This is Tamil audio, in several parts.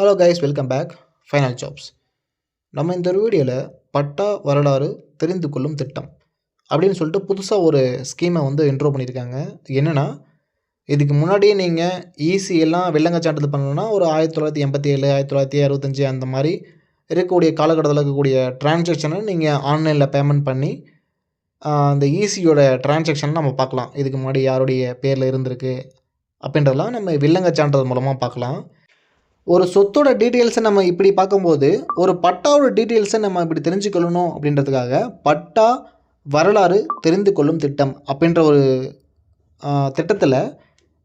Hello guys welcome back final jobs நம்ம இந்த வீடியோவில் பட்டா வரலாறு தெரிந்து கொள்ளும் திட்டம் அப்படின்னு சொல்லிட்டு புதுசாக ஒரு ஸ்கீமை வந்து இன்ட்ரோ பண்ணியிருக்காங்க. என்னென்னா இதுக்கு முன்னாடியே நீங்கள் ஈஸி எல்லாம் வெள்ளங்க சான்றிதழ் பண்ணணும்னா ஒரு ஆயிரத்தி தொள்ளாயிரத்தி எண்பத்தி ஏழு ஆயிரத்தி தொள்ளாயிரத்தி அறுபத்தஞ்சி அந்த மாதிரி இருக்கக்கூடிய காலகட்டத்தில் இருக்கக்கூடிய டிரான்சாக்ஷனை நீங்கள் ஆன்லைனில் பேமெண்ட் பண்ணி அந்த ஈஸியோட டிரான்சாக்ஷன் நம்ம பார்க்கலாம். இதுக்கு முன்னாடி யாருடைய பேரில் இருந்திருக்கு அப்படின்றதெல்லாம் நம்ம வில்லங்க சான்றிதழ் மூலமாக பார்க்கலாம். ஒரு சொத்தோட டீட்டெயில்ஸை நம்ம இப்படி பார்க்கும்போது ஒரு பட்டாவோட டீட்டெயில்ஸை நம்ம இப்படி தெரிஞ்சுக்கொள்ளணும் அப்படின்றதுக்காக பட்டா வரலாறு தெரிந்து கொள்ளும் திட்டம் அப்படின்ற ஒரு திட்டத்தில்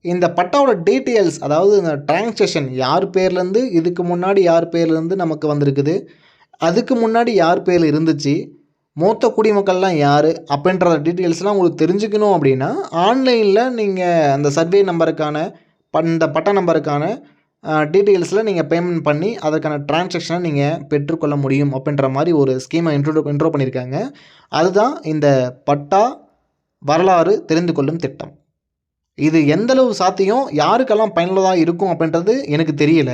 இந்த பட்டாவோட டீட்டெயில்ஸ் அதாவது இந்த டிரான்சாக்ஷன் யார் பேர்லேருந்து இதுக்கு முன்னாடி யார் பேர்லேருந்து நமக்கு வந்திருக்குது அதுக்கு முன்னாடி யார் பேரில் இருந்துச்சு மூத்த குடிமக்கள்லாம் யார் அப்படின்ற டீட்டெயில்ஸ்லாம் உங்களுக்கு தெரிஞ்சுக்கணும் அப்படின்னா ஆன்லைனில் நீங்கள் அந்த சர்வே நம்பருக்கான ப- இந்த பட்டா நம்பருக்கான டீட்டெயில்ஸில் நீங்கள் பேமெண்ட் பண்ணி அதற்கான டிரான்சாக்ஷனை நீங்கள் பெற்றுக்கொள்ள முடியும் அப்படின்ற மாதிரி ஒரு ஸ்கீமை இன்ட்ரோ இன்ட்ரோ பண்ணியிருக்காங்க அதுதான் இந்த பட்டா வரலாறு தெரிந்து கொள்ளும் திட்டம். இது எந்தளவு சாத்தியம்? யாருக்கெல்லாம் பயனுள்ளதாக இருக்கும் அப்படின்றது எனக்கு தெரியல.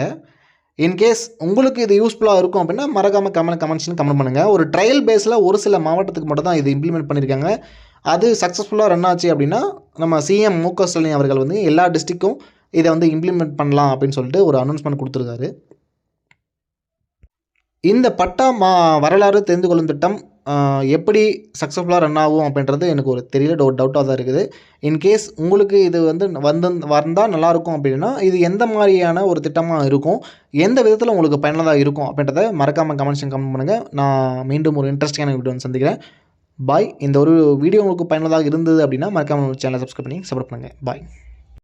இன்கேஸ் உங்களுக்கு இது யூஸ்ஃபுல்லாக இருக்கும் அப்படின்னா மறக்காமல் கமெண்ட் கமெண்ட்ஸ்னு கமெண்ட் பண்ணுங்கள் ஒரு ட்ரையல் பேஸில் ஒரு சில மாவட்டத்துக்கு மட்டும் தான் இது இம்ப்ளிமெண்ட் பண்ணியிருக்காங்க அது சக்ஸஸ்ஃபுல்லாக ரன் ஆச்சு அப்படின்னா நம்ம சிஎம் மு க ஸ்டாலின் அவர்கள் வந்து எல்லா டிஸ்ட்ரிக்கும் இதை வந்து இம்ப்ளிமெண்ட் பண்ணலாம் அப்படின்னு சொல்லிட்டு ஒரு அனௌன்ஸ்மெண்ட் கொடுத்துருக்காரு. இந்த பட்டா மா வரலாறு தெரிந்து கொள்ளும் திட்டம் எப்படி சக்ஸஸ்ஃபுல்லாக ரன் ஆகும் அப்படின்றது எனக்கு ஒரு தெரியல டவுட் டவுட்டாக தான் இருக்குது. இன்கேஸ் உங்களுக்கு இது வந்து வந்து வந்தால் நல்லாயிருக்கும் அப்படின்னா இது எந்த மாதிரியான ஒரு திட்டமாக இருக்கும் எந்த விதத்தில் உங்களுக்கு பயனுள்ளதாக இருக்கும் அப்படின்றத மறக்காமல் கமெண்ட்ஸ் கமெண்ட் பண்ணுங்கள் நான் மீண்டும் ஒரு இன்ட்ரெஸ்டிங்கான வீடியோ வந்து சந்திக்கிறேன். பாய் இந்த ஒரு வீடியோ உங்களுக்கு பயனுள்ளதாக இருந்தது அப்படின்னா மறக்காமல் சேனலை சப்ஸ்கிரைப் பண்ணி சப்போர்ட் பண்ணுங்கள் பாய்